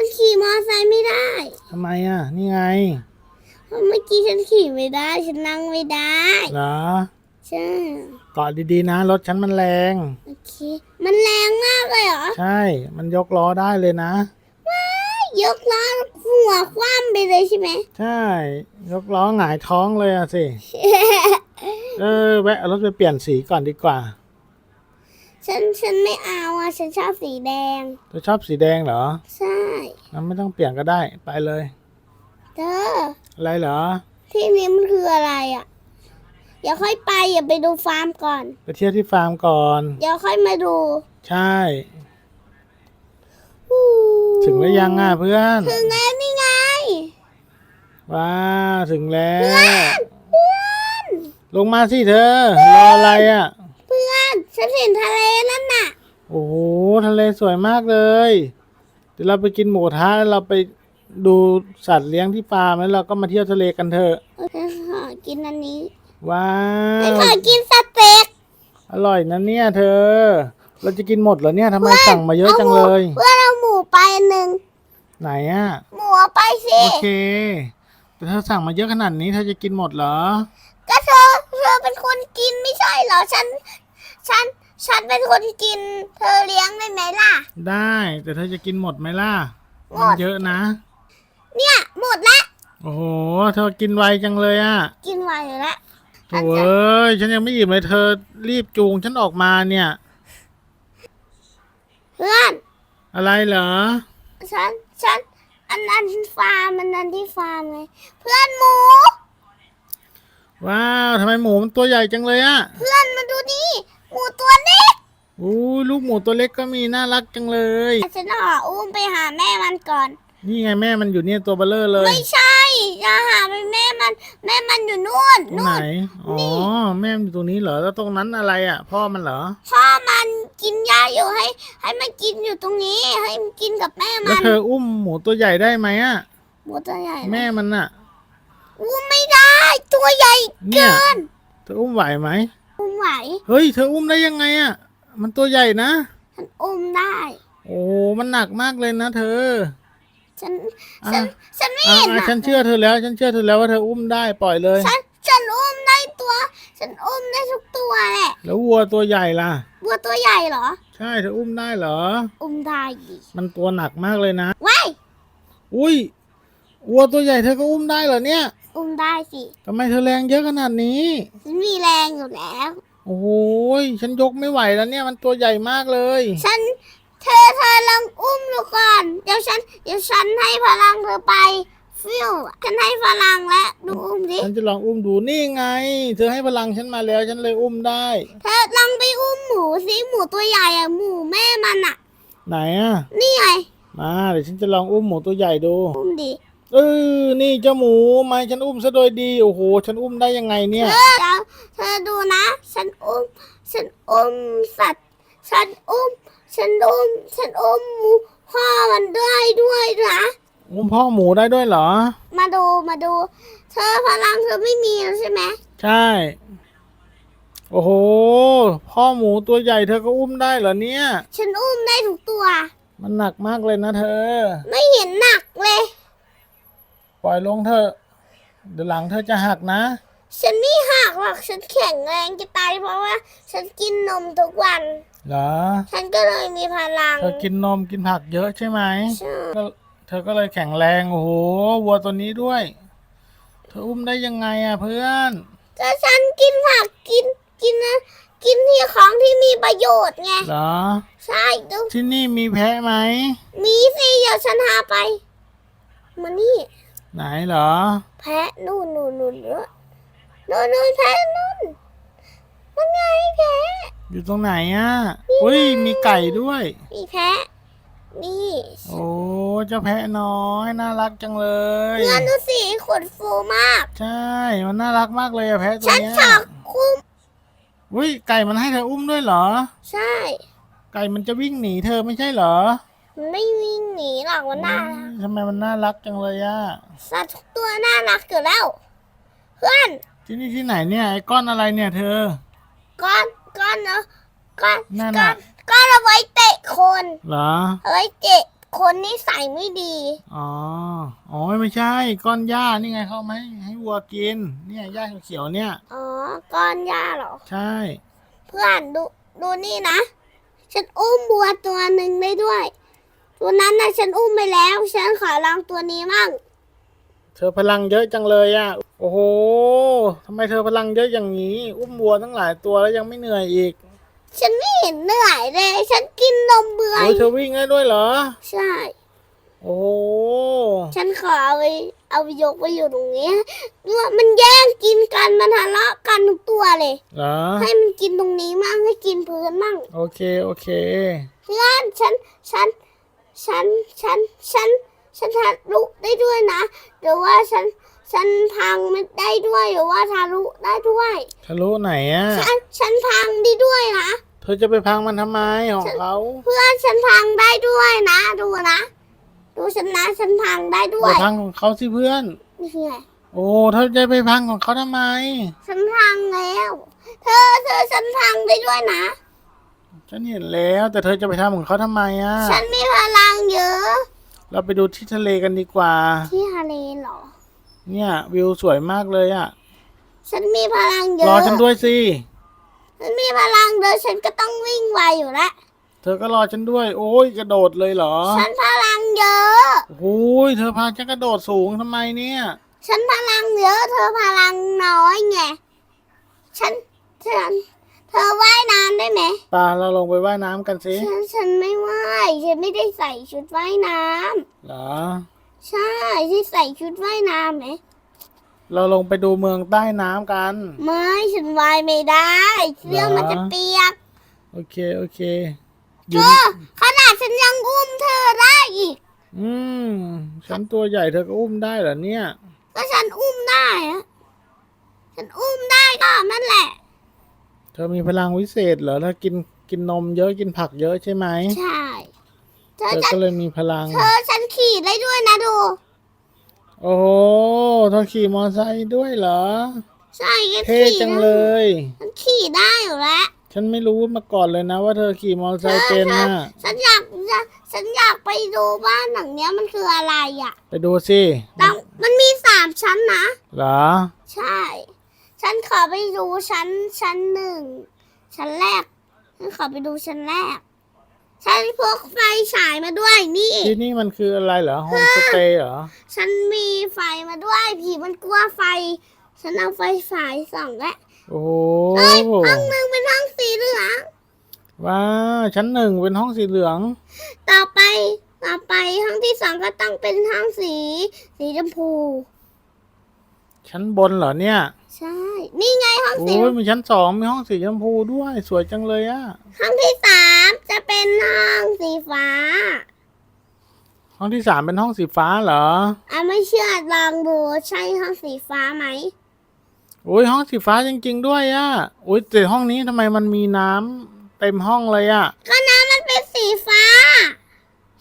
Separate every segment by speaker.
Speaker 1: มันขี่มอไซค์ไม่ได้
Speaker 2: ทำไมอะ นี่ไง
Speaker 1: เพราะเมื่อกี้ฉันขี่ไม่ได้ ฉันนั่งไม่ได้
Speaker 2: เหรอ
Speaker 1: ใช่
Speaker 2: เกาะดีๆนะ รถฉันมันแรง
Speaker 1: โอเค มันแรงมากเลยเหรอ
Speaker 2: ใช่ มันยกล้อได้เลยนะ
Speaker 1: ยกล้อหัวคว่ำไปเลยใช่ไหม
Speaker 2: ใช่ ยกล้อหงายท้องเลยอะสิ เออแวะเอารถไปเปลี่ยนสีก่อนดีกว่า
Speaker 1: ฉันฉันไม่เอาอะ ฉันชอบสีแดง
Speaker 2: เธอชอบสีแดงเหรอ
Speaker 1: ใช่
Speaker 2: งั้นไม่ต้องเปลี่ยนก็ได้ ไปเลย
Speaker 1: เธอ
Speaker 2: อะไรเหรอ
Speaker 1: ที่นี้มันคืออะไรอะเดี๋ยวค่อยไปอย่าไปดูฟาร์มก่อน
Speaker 2: ไปเที่ยวที่ฟาร์มก่อน
Speaker 1: เดี๋ยวค่อยมาดู
Speaker 2: ใช่
Speaker 1: อู้
Speaker 2: ถึงแล้วยังอะเพื่อน
Speaker 1: ถึงแล้วนี่ไง
Speaker 2: ว้าถึงแล้ว
Speaker 1: เพื่อน
Speaker 2: ลงมาสิเธอ รออะไรอะ
Speaker 1: เพื่อน ฉันเห็นทะเลนั่นน่ะ
Speaker 2: โอ้โหทะเลสวยมากเลย เดี๋ยวเราไปกินหมูกระทะแล้วเราไปดูสัตว์เลี้ยงที่ฟาร์มแล้วเราก็มาเที่ยวทะเลกันเถอะ
Speaker 1: ฉันขอกินอันนี้
Speaker 2: ว้า
Speaker 1: ฉัน
Speaker 2: ว
Speaker 1: ขอกินสเต็ก
Speaker 2: อร่อยนะเนี่ยเธอ เราจะกินหมดเหรอเนี่ยทำไมสั่งมาเยอะจังเลย
Speaker 1: เพื่อนเอาหมูไปอันหนึ่ง
Speaker 2: ไหนอะ
Speaker 1: หมูเอาไปสิ
Speaker 2: โอเค แต่เธอสั่งมาเยอะขนาดนี้เธอจะกินหมดเหรอ
Speaker 1: ก็เธอเธอเป็นคนกินไม่ใช่เหรอฉัน ฉัน ฉันเป็นคนกิน เธอเลี้ยงได้ไหมล่ะ
Speaker 2: ได้ แต่เธอจะกินหมดไหมล่ะ
Speaker 1: หม
Speaker 2: มัน
Speaker 1: ด
Speaker 2: เยอะนะ
Speaker 1: เนี่ย หมดแล้ว
Speaker 2: โอ้โห เธอกินไวจังเลยอะ
Speaker 1: กินไวอยู่แล้ว
Speaker 2: โถ่เอ้ยฉันยังไม่อิ่มเลยเธอรีบจูงฉันออกมาเนี่ย
Speaker 1: เพื่อน
Speaker 2: อะไรเหรอ
Speaker 1: ฉัน ฉัน อันนั้นฟาร์มอันนั้นที่ฟาร์มไง เพื่อนหมู
Speaker 2: ว้าวทำไมหมูมันตัวใหญ่จังเลยอะ
Speaker 1: เพื่อนมาดูนี่ หมูตัวเล็ก
Speaker 2: อู้ลูกหมูตัวเล็กก็มีน่ารักจังเลย
Speaker 1: ฉันขออุ้มไปหาแม่มันก่อน
Speaker 2: นี่ไงแม่มันอยู่เนี่ยตัวเบลเลอร์เลย
Speaker 1: ไม่ใช่จะหาไปแม่มัน แม่มันอยู่นู่น
Speaker 2: ตรง
Speaker 1: นู่
Speaker 2: ไหน
Speaker 1: น
Speaker 2: อ๋อ แม่มันอยู่ตรงนี้เหรอ แล้วตรงนั้นอะไรอะพ่อมันเหรอ
Speaker 1: พ่อมันกินยาอยู่ให้ ให้มันกินอยู่ตรงนี้ ให้มันกินกับแม่
Speaker 2: แล้ว
Speaker 1: มัน
Speaker 2: เธออุ้มหมูตัวใหญ่ได้ไหมอะ
Speaker 1: หมูตัวใหญ่นะ
Speaker 2: แม่มันอะ
Speaker 1: อุ้มไม่ได้ตัวใหญ่
Speaker 2: เนี่ย
Speaker 1: เกิน
Speaker 2: เธออุ้มไหวไหม
Speaker 1: อุ้ม ไหว
Speaker 2: เฮ้ย เธออุ้มได้ยังไงอะมันตัวใหญ่นะ
Speaker 1: ฉันอุ้มได้
Speaker 2: โอ้มันหนักมากเลยนะเธอ
Speaker 1: ฉัน
Speaker 2: อะ
Speaker 1: ฉัน ฉันไม่
Speaker 2: อะ
Speaker 1: เห็น
Speaker 2: อะ
Speaker 1: อะ
Speaker 2: ฉันเชื่อเธอแล้ว ฉันเชื่อเธอแล้วว่าเธออุ้มได้ปล่อยเลย
Speaker 1: ฉัน ฉันอุ้มได้ตัว ฉันอุ้มได้ทุกตัวแหละ
Speaker 2: แล้ววัวตัวใหญ่ล่ะ
Speaker 1: วัวตัวใหญ่เหรอ
Speaker 2: ใช่เธออุ้มได้เหรอ
Speaker 1: อุ้มได้ดิ
Speaker 2: มันตัวหนักมากเลยนะ
Speaker 1: ว้าย
Speaker 2: อุ้ย วัวตัวใหญ่เธอก็อุ้มได้เหรอเนี่ย
Speaker 1: อุ้มได้สิ
Speaker 2: ทำไมเธอแรงเยอะขนาดนี้
Speaker 1: ฉันมีแรงอยู่แล้ว
Speaker 2: โอ้โหยฉันยกไม่ไหวแล้วเนี่ยมันตัวใหญ่มากเลย
Speaker 1: ฉันเธอเธอลองอุ้มดูก่อน เดี๋ยวฉัน เดี๋ยวฉันให้พลังเธอไป ฟิวฉันให้พลังแล้วดูอุ้มดิ
Speaker 2: ฉันจะลองอุ้มดูนี่ไง เธอให้พลังฉันมาแล้วฉันเลยอุ้มได้
Speaker 1: เธอลองไปอุ้มหมูสิหมูตัวใหญ่อะหมูแม่มันอะ
Speaker 2: ไหนอะ
Speaker 1: นี่ไง
Speaker 2: มาเดี๋ยวฉันจะลองอุ้มหมูตัวใหญ่ดู
Speaker 1: อุ้มดิ
Speaker 2: เออ นี่เจ้าหมูมาฉันอุ้มซะโดยดี โอ้โห ฉันอุ้มได้ยังไงเนี่ย
Speaker 1: เธอเดี๋ยวเธอดูนะ ฉันอุ้ม ฉันอุ้มสัตว์ ฉันอุ้ม ฉันอุ้ม ฉันอุ้มหมูพ่อมันด้วยด้วยนะ
Speaker 2: อุ้มพ่อหมูได้ด้วยเหรอ
Speaker 1: มาดู มาดู เธอพลังเธอไม่มีแล้วใช่ไหม
Speaker 2: ใช่ โอ้โห พ่อหมูตัวใหญ่เธอก็อุ้มได้เหรอเนี่ย
Speaker 1: ฉันอุ้มได้ทุกตัว
Speaker 2: มันหนักมากเลยนะเธอ
Speaker 1: ไม่เห็นหนักเลย
Speaker 2: ป ล่อยลงเถอะเดี๋ยวหลังเธอจะหักนะ
Speaker 1: ฉันไม่หักหรอกฉันแข็งแรงจะตายเพราะว่า ฉันกินนมทุกวัน
Speaker 2: เหรอ
Speaker 1: ฉันก็เลยมีพลัง
Speaker 2: เธอกินนมกินผักเยอะใช่ไหม
Speaker 1: ใช่
Speaker 2: ก็เธอก็เลยแข็งแรงโอ้โหวัวตัวนี้ด้วย เธออุ้มได้ยังไงอะเพื่อน
Speaker 1: ก็ฉันกินผักกินกินนะกินที่ของที่มีประโยชน์ไง
Speaker 2: เหรอ
Speaker 1: ใช่ดู
Speaker 2: ที่นี่มีแพะไหม
Speaker 1: มีสิเดี๋ยวฉันหาไปมานี่
Speaker 2: ไหนเหรอ
Speaker 1: แพะนู่นนู่นนู่นนู่นนู่นนู่นแพะนู่นมันไงแพะ
Speaker 2: อยู่ตรงไหนอะอุ้ยมีไก่ด้วย
Speaker 1: มีแพะ นี่
Speaker 2: โอ้เจ้าแพะน้อยน่ารักจังเลย
Speaker 1: เพื่อนดูสิขนฟูมาก
Speaker 2: ใช่ มันน่ารักมากเลยอะแพะตัว
Speaker 1: ฉัน
Speaker 2: เนี้ย
Speaker 1: ฉากคุ้ม
Speaker 2: อุ้ยไก่มันให้เธออุ้มด้วยเหรอ
Speaker 1: ใช่
Speaker 2: ไก่มันจะวิ่งหนีเธอไม่ใช่เหรอ
Speaker 1: มันไม่วิ่งหนีหรอกมันน่ารัก
Speaker 2: ทำไมมันน่ารักจังเลยอะ
Speaker 1: สัตว์ทุกตัวน่ารักอยู่แล้ว เพื่อน
Speaker 2: ที่นี่ที่ไหนเนี่ยไอ้ก้อนอะไรเนี่ยเธอ
Speaker 1: ก้อนก้อนเนาะก้อน
Speaker 2: นั่น
Speaker 1: ก้อ
Speaker 2: น่ะ
Speaker 1: นก้อนเอาไว้เตะคน
Speaker 2: เหรอ
Speaker 1: เอาไว้เตะคนนิสัยไม่ดี
Speaker 2: อ๋อ อ๋อไม่ใช่ ก้อนหญ้านี่ไงเขาไหมให้วัวกิน เนี่ยหญ้าเขียวๆเนี่ย
Speaker 1: อ๋อ ก้อนหญ้าเหรอ
Speaker 2: ใช่
Speaker 1: เพื่อนดูดูนี่นะ ฉันอุ้มบัวตัวหนึ่งได้ด้วย ตัวนั้นนะฉันอุ้มไปแล้ว ฉันขอลองตัวนี้มั่ง
Speaker 2: เธอพลังเยอะจังเลยอะโอ้โหทำไมเธอพลังเยอะอย่างนี้ อุ้มวัวตั้งหลายตัวแล้วยังไม่เหนื่อยอีก
Speaker 1: ฉันไม่เห็นเหนื่อยเลย ฉันกินนมเบื่อ
Speaker 2: โอ้ยเธอวิ่งได้ด้วยเหรอ
Speaker 1: ใช่
Speaker 2: โอ้โห
Speaker 1: ฉันขอเอาไปเอาไปยกไปอยู่ตรงนี้ว่ามันแย่งกินกันมันทะเลาะกันทุกตัวเลย
Speaker 2: เหรอ
Speaker 1: ให้มันกินตรงนี้มั่งให้กินพื้นมั่ง
Speaker 2: โอเค โอเค
Speaker 1: เพื่อนฉันฉัน ฉัน ฉัน ฉัน ฉันทะลุได้ด้วยนะ หรือว่าฉัน ฉันพังมันได้ด้วย หรือว่าทะลุได้ด้วย
Speaker 2: ทะลุไหนอะ
Speaker 1: ฉัน ฉันพังได้ด้วยนะ
Speaker 2: เธอจะไปพังมันทำไมของเขา
Speaker 1: เพื่อนฉันพังได้ด้วยนะ ดูนะ ดูฉันนะ ฉันพังได้ด้ว
Speaker 2: ไป
Speaker 1: ย
Speaker 2: พังของเขาสิเพื่อน
Speaker 1: นี่คือไง
Speaker 2: โอ้เธอจะไปพังของเขาทำไม
Speaker 1: ฉันพังแล้ว เธอ เธอฉันพังได้ด้วยนะ
Speaker 2: ฉันเห็นแล้วแต่เธอจะไปทำของเขาทำไมอะ
Speaker 1: ฉันมีพลังเยอะ
Speaker 2: เราไปดูที่ทะเลกันดีกว่า
Speaker 1: ที่ทะเลเหรอ
Speaker 2: เนี่ยวิวสวยมากเลยอะ
Speaker 1: ฉันมีพลังเยอะ
Speaker 2: รอฉันด้วยสิ
Speaker 1: ฉันมีพลังเยอะฉันก็ต้องวิ่งไวอยู่แล้ว
Speaker 2: เธอก็รอฉันด้วย โอ้ยกระโดดเลยเหรอ
Speaker 1: ฉันพลังเยอะ
Speaker 2: โอ้ยเธอพาฉันกระโดดสูงทำไมเนี่ย
Speaker 1: ฉันพลังเยอะ เธอพลังน้อยไง ฉัน ฉัน เธอว่ายน้ำได้ไหม
Speaker 2: ปาเราลงไปว่ายน้ำกันสิ
Speaker 1: ฉันฉันไม่ว่ายฉันไม่ได้ใส่ชุดว่ายน้
Speaker 2: เหรอำ
Speaker 1: ใช่ที่ใส่ชุดว่ายน้ำไหม
Speaker 2: เราลงไปดูเมืองใต้น้ำกัน
Speaker 1: ไม่ฉันว่ายไม่ได้เสื้อมันจะเปียก
Speaker 2: โอเค โอเคอ
Speaker 1: เธ
Speaker 2: ยู่
Speaker 1: อขนาดฉันยังอุ้มเธอได้อีก
Speaker 2: อืม ฉันตัวใหญ่เธอก็อุ้มได้เหรอเนี่ย
Speaker 1: ก็ฉันอุ้มได้อะฉันอุ้มได้ก็นั่นแหละ
Speaker 2: เธอมีพลังวิเศษเหรอถ้ากินกินนมเยอะกินผักเยอะใช่ไหม
Speaker 1: ใช่เธ
Speaker 2: เธ
Speaker 1: อ
Speaker 2: อ
Speaker 1: จะ
Speaker 2: ก็เลยมีพลัง
Speaker 1: เธอฉันขี่ได้ด้วยนะดู
Speaker 2: โอ้โหเธอขี่มอเตอร์ไซค์ด้วยเหรอ
Speaker 1: ใช่ฉัน
Speaker 2: เท่
Speaker 1: ขี่
Speaker 2: จัง
Speaker 1: ได้
Speaker 2: เลย
Speaker 1: ฉันขี่ได้อยู่แล้ว
Speaker 2: ฉันไม่รู้มาก่อนเลยนะ ว่าเธอขี่มอเตอร์ไซค์เป็นน่ะ
Speaker 1: ฉันอยากจะฉันอยากไปดูบ้านหลังเนี้ยมันคืออะไรอะ
Speaker 2: ไปดูสิ
Speaker 1: แต่มันมีสามชั้นนะ
Speaker 2: เหรอ
Speaker 1: ใช่ ฉันขอไปดูชั้นชั้นหนึ่งชั้นแรก ฉันขอไปดูชั้นแรก ฉันพกไฟฉายมาด้วยนี่
Speaker 2: ที่นี่มันคืออะไรเหรอโฮมสเตย์เหรอ
Speaker 1: ฉันมีไฟมาด้วยผีมันกลัวไฟ ฉันเอาไฟฉายส่องแล้ว
Speaker 2: โอ้โห
Speaker 1: เอ้ยห้องหนึ่งเป็นห้องสีเหลือง
Speaker 2: ว้าวชั้นหนึ่งเป็นห้องสีเหลือง
Speaker 1: ต่อไปต่อไปห้องที่สองก็ต้องเป็นห้องสี สีชมพู
Speaker 2: ชั้นบนเหรอเนี่ย
Speaker 1: ใช่ นี่ไงห้องสี
Speaker 2: โอ้ยมีชั้นสองมีห้องสีชมพูด้วยสวยจังเลยอะ
Speaker 1: ห้องที่สามจะเป็นห้องสีฟ้า
Speaker 2: ห้องที่สามเป็นห้องสีฟ้าเหรอ
Speaker 1: อะไม่เชื่อลองดูใช่ห้องสีฟ้าไหม
Speaker 2: โอ้ยห้องสีฟ้าจริง ๆ ด้วยอะโอ้ยแต่ห้องนี้ทำไมมันมีน้ำเต็มห้องเลยอะ
Speaker 1: ก็น้ำมันเป็นสีฟ้า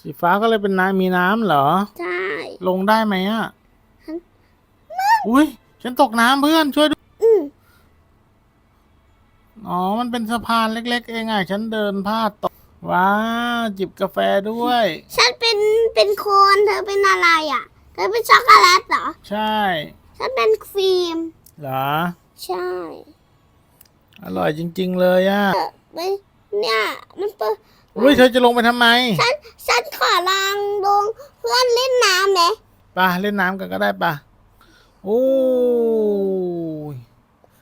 Speaker 2: สีฟ้าก็เลยเป็นน้ำมีน้ำเหรอ
Speaker 1: ใช่
Speaker 2: ลงได้ไหมอะ
Speaker 1: ฉัน
Speaker 2: อุ้ย ฉันตกน้ำเพื่อนช่วยด้วย
Speaker 1: อืม
Speaker 2: อ๋อ มันเป็นสะพานเล็ก ๆ เองอะฉันเดินพลาดตก ว้าวจิบกาแฟด้วย
Speaker 1: ฉันเป็นเป็นโคนเธอเป็นอะไรอะ เธอเป็นช็อกโกแลตเหรอ
Speaker 2: ใช่
Speaker 1: ฉันเป็นฟิล์ม
Speaker 2: เหรอ
Speaker 1: ใช่
Speaker 2: อร่อยจริง ๆ เลยอะ
Speaker 1: ไม่เนี่ย มันเปิด
Speaker 2: อุ้ยเธอจะลงไปทำไม
Speaker 1: ฉันฉันขอลองลงเพื่อนเล่นน้ำไหม
Speaker 2: ไปะเล่นน้ำกันก็ได้ปะ โอ้ย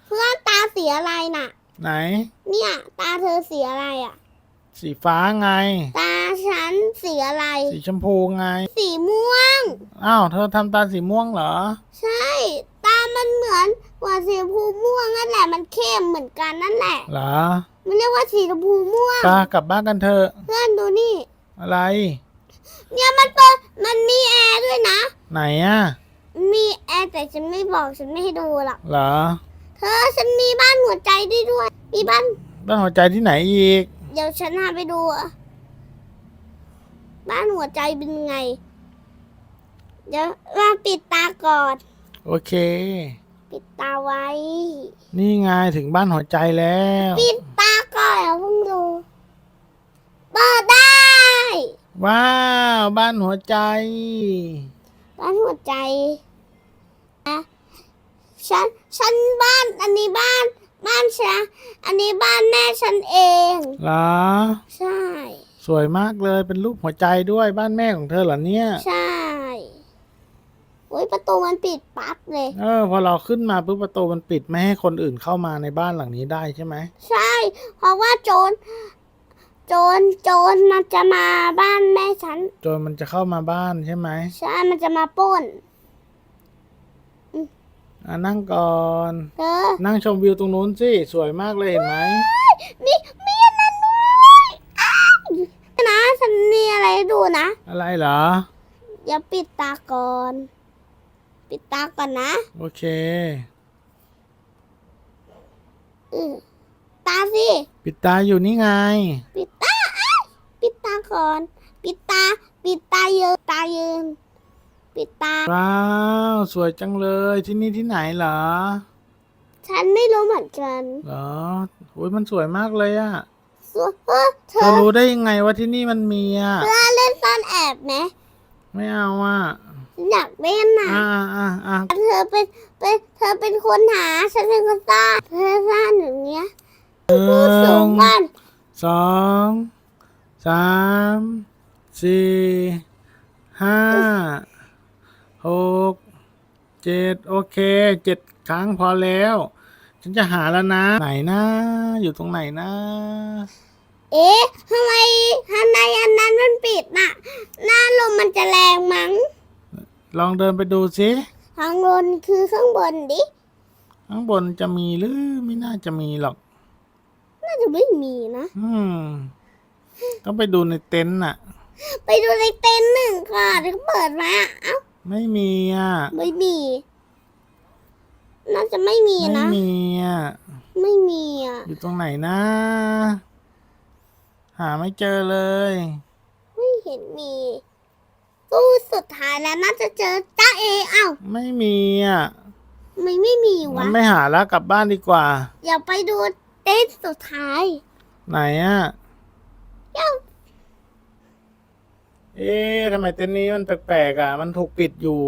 Speaker 1: เพื่อนตาสีอะไรน่ะ
Speaker 2: ไหน
Speaker 1: เนี่ย ตาเธอสีอะไรอะ
Speaker 2: สีฟ้าไง
Speaker 1: ตาฉันสีอะไร
Speaker 2: สีชมพูไง
Speaker 1: สีม่วง
Speaker 2: อ้าวเธอทำตาสีม่วงเหรอ
Speaker 1: ใช่ ตามันเหมือนกว่าสีชมพูม่วงนั่นแหละมันเข้มเหมือนกันนั่นแหละ
Speaker 2: เหรอ
Speaker 1: มันเรียกว่าสีชมพูม่วง
Speaker 2: ปากลับบ้านกันเถอะ
Speaker 1: เพื่อนดูนี่
Speaker 2: อะไร
Speaker 1: เนี่ยมันเปิดมันมีแอร์ด้วยนะ
Speaker 2: ไหนอะ
Speaker 1: มีแอร์แต่ฉันไม่บอกฉันไม่ให้ดูหรอก
Speaker 2: เหรอ
Speaker 1: เธอฉันมีบ้านหัวใจได้ด้วย มีบ้าน
Speaker 2: บ้านหัวใจที่ไหนอีก
Speaker 1: เดี๋ยวฉันพาไปดูอะบ้านหัวใจเป็นไง เดี๋ยวมาปิดตาก่อน
Speaker 2: โอเค
Speaker 1: ปิดตาไว้
Speaker 2: นี่ไงถึงบ้านหัวใจแล้ว
Speaker 1: ปิดตาก่อนอย่าเพิ่งดูเปิดได้
Speaker 2: ว้าว บ้านหัวใจ
Speaker 1: บ้านหัวใจอะฉันฉันบ้านอันนี้บ้าน บ้านฉันอันนี้บ้านแม่ฉันเอง
Speaker 2: เหรอ
Speaker 1: ใช่
Speaker 2: สวยมากเลยเป็นรูปหัวใจด้วยบ้านแม่ของเธอเหรอเนี่ย
Speaker 1: ใช่โอ้ยประตูมันปิดปั๊บเลย
Speaker 2: เออพอเราขึ้นมาปุ๊บประตูมันปิดไม่ให้คนอื่นเข้ามาในบ้านหลังนี้ได้ใช่ไหม
Speaker 1: ใช่ เพราะว่าโจรโจรโจรมันจะมาบ้านแม่ฉัน
Speaker 2: โจนมันจะเข้ามาบ้านใช่ไหม
Speaker 1: ใช่มันจะมาปล้น
Speaker 2: อะนั่งก่อน
Speaker 1: เออ
Speaker 2: นั่งชมวิวตรงนู้นสิ สวยมากเลยเห็นไหม
Speaker 1: มีมีอันนั้นด้วยอ้าวนะฉันมีอะไรให้ดูนะ
Speaker 2: อะไรเหรอ
Speaker 1: อย่าปิดตาก่อน ปิดตาก่อนนะ
Speaker 2: โอเค
Speaker 1: เออ ตาสิ
Speaker 2: ปิดตาอยู่นี่ไง
Speaker 1: ปิดตาอ้ายปิดตาก่อน ปิดตา ปิดตายืนตายืน ปิดตา
Speaker 2: ว้าว สวยจังเลยที่นี่ที่ไหนเหรอ
Speaker 1: ฉันไม่รู้เหมือนกัน
Speaker 2: เหรอโอ้ยมันสวยมากเลยอะ
Speaker 1: สวยเออเธ
Speaker 2: เธ
Speaker 1: อ
Speaker 2: อรู้ได้ยังไงว่าที่นี่มันมีอะ
Speaker 1: เธอเล่นซ่อนแอบไหม
Speaker 2: ไม่เอาอะ
Speaker 1: อยากเล่นน่ะ
Speaker 2: อ่าอ่าอ่า
Speaker 1: เธอเป็นเป็นเธอเป็นคนหา ฉันเป็นคนสร้างเธอสร้างอย่างเงี้ย
Speaker 2: หนึ่
Speaker 1: พูดสูง
Speaker 2: ง
Speaker 1: กัน
Speaker 2: สองสามสี่ห้าหกเจ็ดโอเคเจ็ดครั้งพอแล้ว ฉันจะหาแล้วนะ ไหนนะ อยู่ตรงไหนนะ
Speaker 1: เอ๊ะทำไมทำไมอันนั้นมันปิดน่ะ หน้าลมมันจะแรงมั้ง
Speaker 2: ลองเดินไปดูสิ
Speaker 1: ทางบนคือข้างบนดิ
Speaker 2: ข้างบนจะมีหรือไม่น่าจะมีหรอก
Speaker 1: น่าจะไม่มีนะ
Speaker 2: อืมต้องไปดูในเต็นท์น่ะ
Speaker 1: ไปดูในเต็นท์หนึ่งก่อนเขาเปิดมาเอ้า
Speaker 2: ไม่มีอะ
Speaker 1: ไม่มี น่าจะไม่มี
Speaker 2: ไม่
Speaker 1: นะ
Speaker 2: มีอะ
Speaker 1: ไม่มีอะ
Speaker 2: อยู่ตรงไหนนะ หาไม่เจอเลย
Speaker 1: ไม่เห็นมีตู้สุดท้ายแล้วน่าจะเจอจ้าเอเอ้า
Speaker 2: ไม่มีอะ
Speaker 1: ไม่ไม่มี
Speaker 2: มั
Speaker 1: วะ
Speaker 2: นไม่หาแล้วกลับบ้านดีกว่า
Speaker 1: อย่าไปดู เต็นท์สุดท้าย
Speaker 2: ไหนอะ
Speaker 1: เอ้า
Speaker 2: เอ๊ะทำไมเต็นท์นี้มันแปลกๆอะ มันถูกปิดอยู่